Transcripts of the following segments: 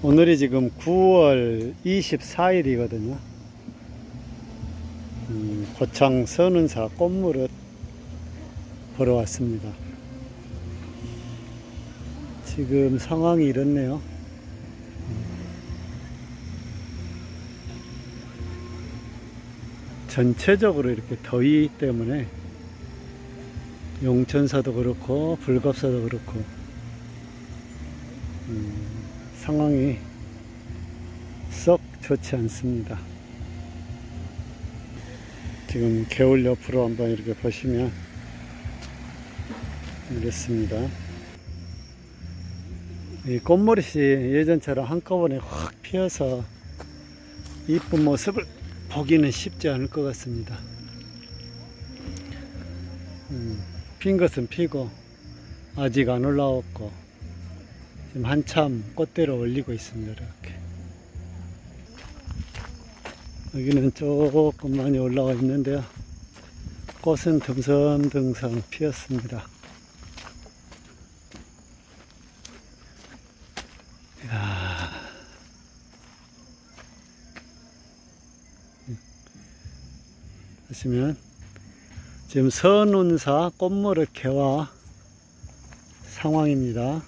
오늘이 지금 9월 24일이거든요. 음, 고창 선운사 꽃무릇 보러 왔습니다. 지금 상황이 이렇네요. 전체적으로 이렇게 더위 때문에 용천사도 그렇고 불갑사도 그렇고 음, 상황이 썩 좋지 않습니다. 지금 개울 옆으로 한번 이렇게 보시면 이렇습니다. 이 꽃머리씨 예전처럼 한꺼번에 확 피어서 이쁜 모습을 보기는 쉽지 않을 것 같습니다. 음, 핀 것은 피고 아직 안 올라왔고 지금 한참 꽃대로 올리고 있습니다. 이렇게 여기는 조금 많이 올라와 있는데요. 꽃은 듬성듬성 피었습니다. 이야. 보시면 지금 선운사 꽃무릇 개화 상황입니다.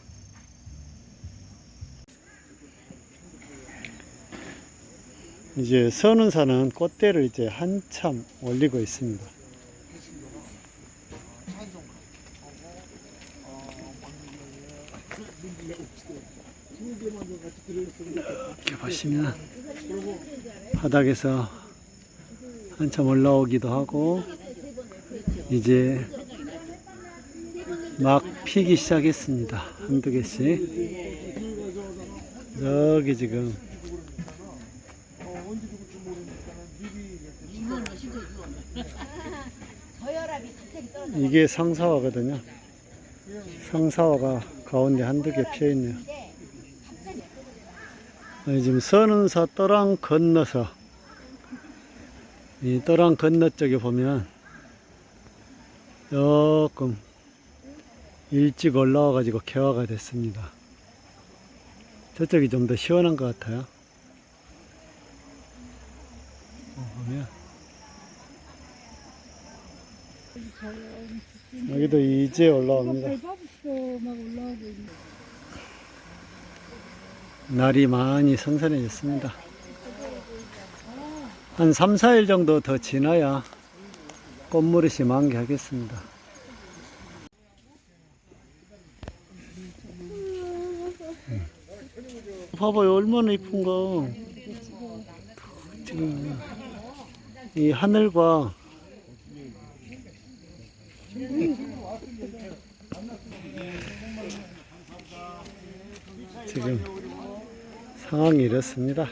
이제 선운사는 꽃대를 이제 한참 올리고 있습니다. 이렇게 보시면 바닥에서 한참 올라오기도 하고 이제 막 피기 시작했습니다. 한두 개씩. 여기 지금 이게 상사화거든요. 상사화가 가운데 한두 개 피어 있네요. 아니, 지금 선운사 떠랑 건너서 이 떠랑 건너 쪽에 보면 조금 일찍 올라와 가지고 개화가 됐습니다. 저쪽이 좀 더 시원한 것 같아요. 어, 보면 여기도 이제 올라옵니다. 날이 많이 선선해졌습니다. 한 3, 4일 정도 더 지나야 꽃무릇이 만개하겠습니다. 음. 봐봐요, 얼마나 이쁜가. 지금 이 하늘과 지금 상황이 이렇습니다.